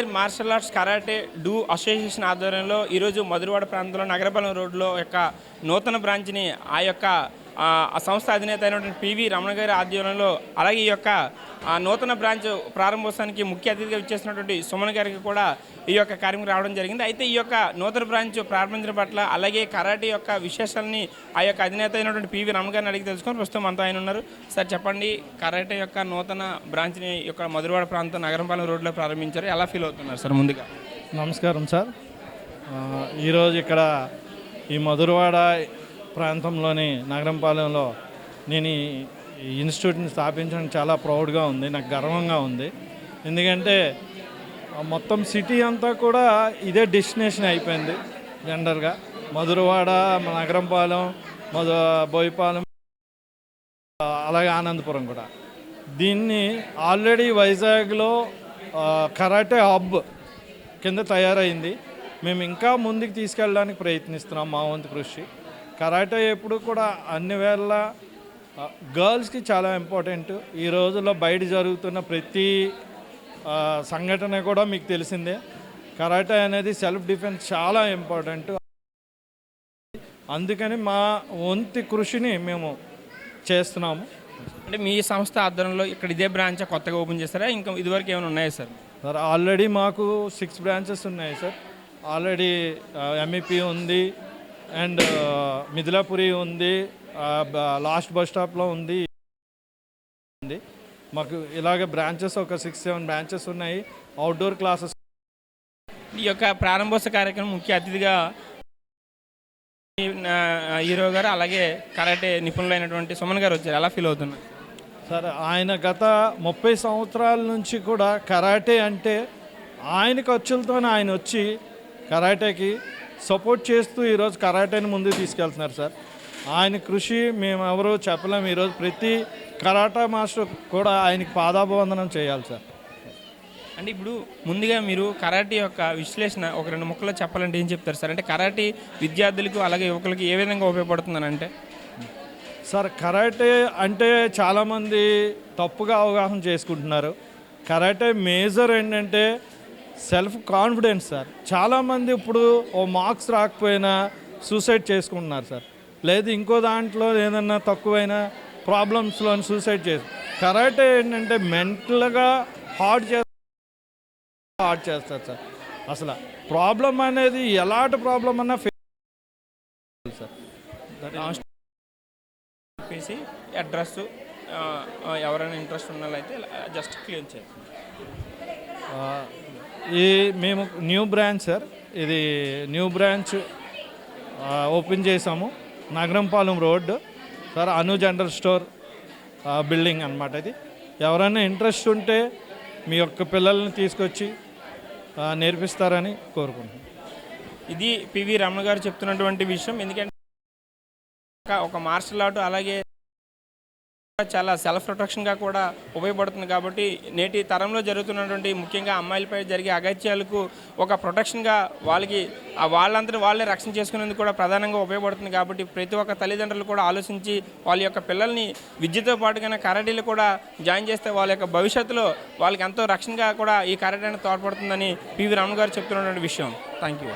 Air martial arts karate do association ఆధ్వర్యంలో ఈరోజు మధురవాడ ప్రాంతంలో నగరపాలెం రోడ్లో యొక్క నూతన బ్రాంచ్ని ఆ యొక్క ఆ, సంస్థ అధినేత అయినటువంటి పివి రమణ గారి ఆధ్వర్యంలో అలాగే ఈ యొక్క ఆ నూతన బ్రాంచ్ ప్రారంభోత్సవానికి ముఖ్య అతిథిగా ఇచ్చేసినటువంటి సుమన్ గారికి కూడా ఈ యొక్క కార్యక్రమం రావడం జరిగింది. అయితే ఈ యొక్క నూతన బ్రాంచ్ ప్రారంభించడం పట్ల అలాగే కరాటే యొక్క విశేషాలని ఆ యొక్క అధినేత అయినటువంటి పివి రమణ గారిని అడిగి తెలుసుకొని ప్రస్తుతం అంతా ఆయన ఉన్నారు. సార్ చెప్పండి కరాటే యొక్క నూతన బ్రాంచ్ని యొక్క మధురవాడ ప్రాంతం నగరంపాలెం రోడ్లో ప్రారంభించారు. ఎలా ఫీల్ అవుతున్నారు సార్ ముందుగా? నమస్కారం సార్. ఈరోజు ఇక్కడ ఈ మధురవాడ ప్రాంతంలోని నగరంపాలెంలో నేను ఈ ఇన్స్టిట్యూట్ని స్థాపించడం చాలా ప్రౌడ్గా ఉంది నాకు గర్వంగా ఉంది. ఎందుకంటే మొత్తం సిటీ అంతా కూడా ఇదే డెస్టినేషన్ అయిపోయింది జనరల్గా. మధురవాడ నగరంపాలెం మధు బోయిపాలెం అలాగే ఆనందపురం కూడా. దీన్ని ఆల్రెడీ వైజాగ్లో కరాటే హబ్ కింద తయారైంది. మేము ఇంకా ముందుకు తీసుకెళ్ళడానికి ప్రయత్నిస్తున్నాం మా వంతు కృషి. కరాటే ఎప్పుడు కూడా అన్ని వేళ గర్ల్స్కి చాలా ఇంపార్టెంట్. ఈ రోజుల్లో బయట జరుగుతున్న ప్రతి సంఘటన కూడా మీకు తెలిసిందే. కరాటే అనేది సెల్ఫ్ డిఫెన్స్ చాలా ఇంపార్టెంట్. అందుకని మా వంతు కృషిని మేము చేస్తున్నాము. అంటే మీ సంస్థ ఆధ్వర్యంలో ఇక్కడ ఇదే బ్రాంచ్ కొత్తగా ఓపెన్ చేస్తారా? ఇంకా ఇదివరకు ఏమైనా ఉన్నాయా సార్? సార్ ఆల్రెడీ మాకు సిక్స్ బ్రాంచెస్ ఉన్నాయి సార్. ఆల్రెడీ ఎంఈపీ ఉంది. అండ్ మిథిలాపురి ఉంది లాస్ట్ బస్ స్టాప్లో ఉంది. ఉంది. మాకు ఇలాగ బ్రాంచెస్ ఒక సిక్స్ సెవెన్ బ్రాంచెస్ ఉన్నాయి. Outdoor classes. ఈ యొక్క ప్రారంభోత్సవ కార్యక్రమం ముఖ్య అతిథిగా హీరో గారు అలాగే కరాటే నిపుణులైనటువంటి సుమన్ గారు వచ్చారు. ఎలా ఫీల్ అవుతున్నారు సార్ ఆయన గత ముప్పై సంవత్సరాల నుంచి కూడా కరాటే అంటే ఆయన ఖర్చులతోనే ఆయన వచ్చి కరాటేకి సపోర్ట్ చేస్తూ ఈరోజు కరాటేని ముందుకు తీసుకెళ్తున్నారు సార్. ఆయన కృషి మేము ఎవరు చెప్పలేము ఈరోజు ప్రతి కరాటా మాస్టర్ కూడా ఆయనకి పాదాభివందనం చేయాలి సార్. అంటే ఇప్పుడు ముందుగా మీరు కరాటే యొక్క విశ్లేషణ ఒక రెండు ముక్కలో చెప్పాలంటే ఏం చెప్తారు సార్? అంటే కరాటే విద్యార్థులకు అలాగే యువకులకి ఏ విధంగా ఉపయోగపడుతుందని అంటే? సార్ కరాటే అంటే చాలామంది తప్పుగా అవగాహన చేసుకుంటున్నారు. కరాటే మేజర్ ఏంటంటే సెల్ఫ్ కాన్ఫిడెన్స్ సార్. చాలామంది ఇప్పుడు ఓ మార్క్స్ రాకపోయినా సూసైడ్ చేసుకుంటున్నారు సార్. లేదు ఇంకో దాంట్లో ఏదన్నా తక్కువైనా ప్రాబ్లమ్స్లో సూసైడ్ చేసి కరాటే ఏంటంటే మెంటల్గా హార్డ్ చే హార్డ్ చేస్తారు సార్. అసలు ప్రాబ్లం అనేది ఎలాంటి ప్రాబ్లం అన్నా ఫేస్ సార్. చెప్పేసి అడ్రస్ ఎవరైనా ఇంట్రెస్ట్ ఉన్న వాళ్ళైతే జస్ట్ క్లియర్ చేయండి. ఆ, ఈ మేము న్యూ బ్రాంచ్ సార్. ఇది న్యూ బ్రాంచ్ ఓపెన్ చేసాము. Nagarampalem road. Sir Anu general store building అనమాట ఇది. ఎవరైనా ఇంట్రెస్ట్ ఉంటే మీ యొక్క పిల్లల్ని తీసుకొచ్చి నేర్పిస్తారని కోరుకుంటున్నాను ఇది పివి రమణ గారు చెప్తున్నటువంటి విషయం. ఎందుకంటే ఒక- ఒక మార్షల్ ఆర్ట్ అలాగే చాలా సెల్ఫ్ ప్రొటెక్షన్గా కూడా ఉపయోగపడుతుంది కాబట్టి నేటి తరంలో జరుగుతున్నటువంటి ముఖ్యంగా అమ్మాయిలపై జరిగే అగత్యాలకు ఒక ప్రొటెక్షన్గా వాళ్ళకి వాళ్ళందరూ వాళ్ళే రక్షణ చేసుకునేందుకు కూడా ప్రధానంగా ఉపయోగపడుతుంది కాబట్టి ప్రతి ఒక్క తల్లిదండ్రులు కూడా ఆలోచించి వాళ్ళ యొక్క పిల్లల్ని విద్యతో పాటుగానే కరాటీలు కూడా జాయిన్ చేస్తే వాళ్ళ యొక్క భవిష్యత్తులో వాళ్ళకి ఎంతో రక్షణగా కూడా ఈ కరాటీ అనేది తోడ్పడుతుందని పివి రమణ గారు చెప్తున్నటువంటి విషయం. Thank you